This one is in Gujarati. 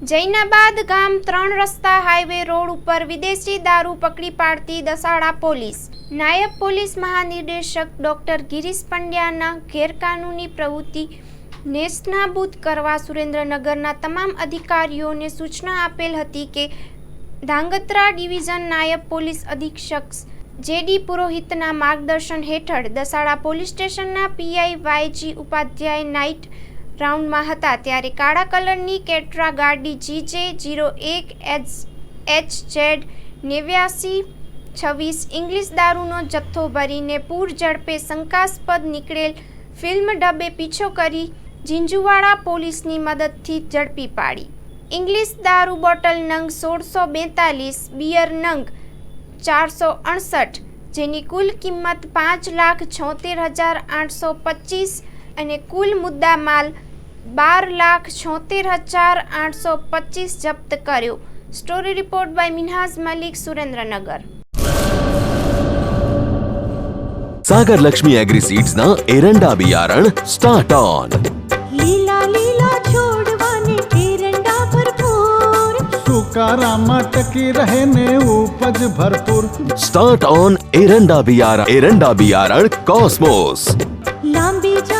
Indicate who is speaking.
Speaker 1: જૈનાબાદ ગામ ત્રણ રસ્તા હાઈવે રોડ ઉપર વિદેશી દારૂ પકડી પાડતી દસાડા પોલીસ. નાયબ પોલીસ મહાનિર્દેશક ડોક્ટર ગિરીશ પંડ્યાના ગેરકાનૂની પ્રવૃત્તિ નેસ્તનાબૂદ કરવા સુરેન્દ્રનગરના તમામ અધિકારીઓને સૂચના આપેલ હતી કે ધાંગધ્રા ડિવિઝન નાયબ પોલીસ અધિક્ષક જેડી પુરોહિતના માર્ગદર્શન હેઠળ દસાડા પોલીસ સ્ટેશનના પીઆઈ વાયજી ઉપાધ્યાય નાઇટ રાઉન્ડમાં હતા ત્યારે કાળા કલરની કેટ્રા ગાડી જીજે જીરો એક એચ એચ ઝેડ નેવ્યાસી છવ્વીસ ઇંગ્લિશ દારૂનો જથ્થો ભરીને પૂર ઝડપે શંકાસ્પદ નીકળેલ ફિલ્મ ડબ્બે પીછો કરી ઝીંઝુવાડા પોલીસની મદદથી ઝડપી પાડી. ઇંગ્લિશ દારૂ બોટલ નંગ સોળસો બેતાલીસ, બિયર નંગ ચારસો અડસઠ, જેની કુલ કિંમત પાંચ લાખ છોતેર હજાર આઠસો પચીસ અને કુલ મુદ્દા માલ बार लाख छोतेर हज़ार आठ सौ पच्चीस जब्त करो story report by Minhaj Malik Surendranagar.
Speaker 2: Sagar Lakshmi agri seeds ना एरंडा बियारण स्टार्ट ऑन
Speaker 3: लीला लीला छोड़वानी एरंडा
Speaker 4: भरपूर। सुकाराम टकी रहने उपज भरपूर।
Speaker 2: स्टार्ट ऑन एरंडा बियारण एरंडा बियारण कॉस्मोस
Speaker 3: लंबी जा